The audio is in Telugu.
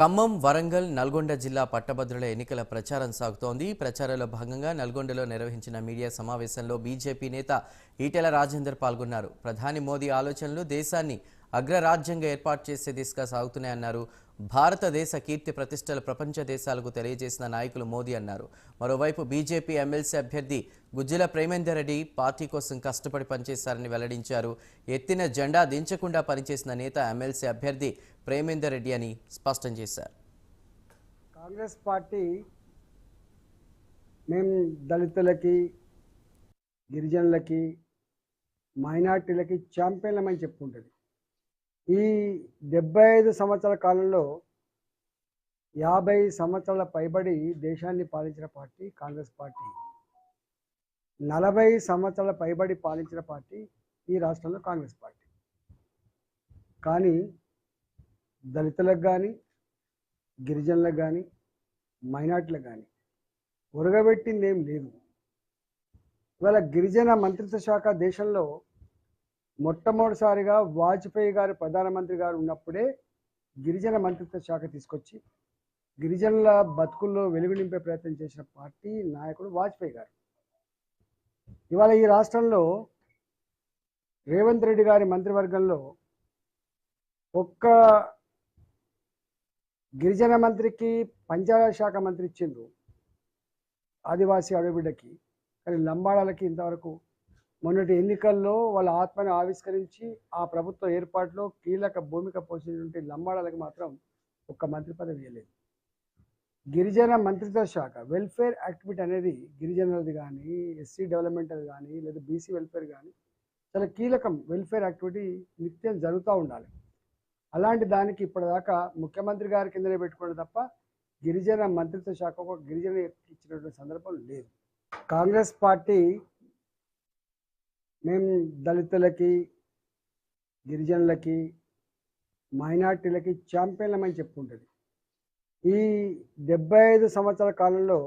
ఖమ్మం వరంగల్ నల్గొండ జిల్లా పట్టభద్రుల ఎన్నికల ప్రచారం సాగుతోంది. ప్రచారంలో భాగంగా నల్గొండలో నిర్వహించిన మీడియా సమావేశంలో బీజేపీ నేత ఈటెల రాజేందర్ పాల్గొన్నారు. ప్రధాని మోదీ ఆలోచనలు దేశాన్ని అగ్రరాజ్యంగా ఏర్పాటు చేసే దిశగా సాగుతున్నాయన్నారు భారతదేశ కీర్తి ప్రతిష్టలు ప్రపంచ దేశాలకు తెలియజేసిన నాయకులు మోదీ అన్నారు. మరోవైపు బీజేపీ ఎమ్మెల్సీ అభ్యర్థి గుజ్జల ప్రేమేందర్ రెడ్డి పార్టీ కోసం కష్టపడి పనిచేశారని వెల్లడించారు. ఎత్తిన జెండా దించకుండా పనిచేసిన నేత ఎమ్మెల్సీ అభ్యర్థి ప్రేమేందర్ రెడ్డి అని స్పష్టం చేశారు. కాంగ్రెస్ పార్టీ మేము దళితులకి గిరిజనులకి మైనార్టీలకి ఛాంపియన్లమని చెప్పుకుంటుంది. ఈ డెబ్బై ఐదు సంవత్సరాల కాలంలో యాభై సంవత్సరాల పైబడి దేశాన్ని పాలించిన పార్టీ కాంగ్రెస్ పార్టీ. నలభై సంవత్సరాల పైబడి పాలించిన పార్టీ ఈ రాష్ట్రంలో కాంగ్రెస్ పార్టీ. కానీ దళితులకు కానీ గిరిజనులకు కానీ మైనార్టీలకు కానీ ఉరగబెట్టింది ఏం లేదు. ఇవాళ గిరిజన మంత్రిత్వ శాఖ దేశంలో మొట్టమొదటిసారిగా వాజ్పేయి గారు ప్రధానమంత్రి గారు ఉన్నప్పుడే గిరిజన మంత్రిత్వ శాఖ తీసుకొచ్చి గిరిజనుల బతుకుల్లో వెలుగు నింపే ప్రయత్నం చేసిన పార్టీ నాయకుడు వాజ్పేయి గారు. ఇవాళ ఈ రాష్ట్రంలో రేవంత్ రెడ్డి గారి మంత్రివర్గంలో ఒక్క గిరిజన మంత్రికి పంచాయతీ శాఖ మంత్రి ఇచ్చిండ్రు. ఆదివాసీ అడవిబిడ్డకి కానీ లంబాడాలకి ఇంతవరకు మొన్నటి ఎన్నికల్లో వాళ్ళ ఆత్మని ఆవిష్కరించి ఆ ప్రభుత్వ ఏర్పాటులో కీలక భూమిక పోషించినటువంటి లంబాడాలకి మాత్రం ఒక్క మంత్రి పదవి ఇవ్వలేదు. గిరిజన మంత్రిత్వ శాఖ వెల్ఫేర్ యాక్టివిటీ అనేది గిరిజనులది కానీ ఎస్సీ డెవలప్మెంట్ అది కానీ లేదా బీసీ వెల్ఫేర్ కానీ చాలా కీలకం వెల్ఫేర్ యాక్టివిటీ నిత్యం జరుగుతూ ఉండాలి. అలాంటి దానికి ఇప్పటిదాకా ముఖ్యమంత్రి గారి కిందనే పెట్టుకోవడం తప్ప గిరిజన మంత్రిత్వ శాఖకు గిరిజన ఇచ్చినటువంటి సందర్భం లేదు. కాంగ్రెస్ పార్టీ మేము దళితులకి గిరిజనులకి మైనార్టీలకి ఛాంపియన్లమని చెప్పుకుంటుంది. ఈ డెబ్బై ఐదు సంవత్సరాల కాలంలో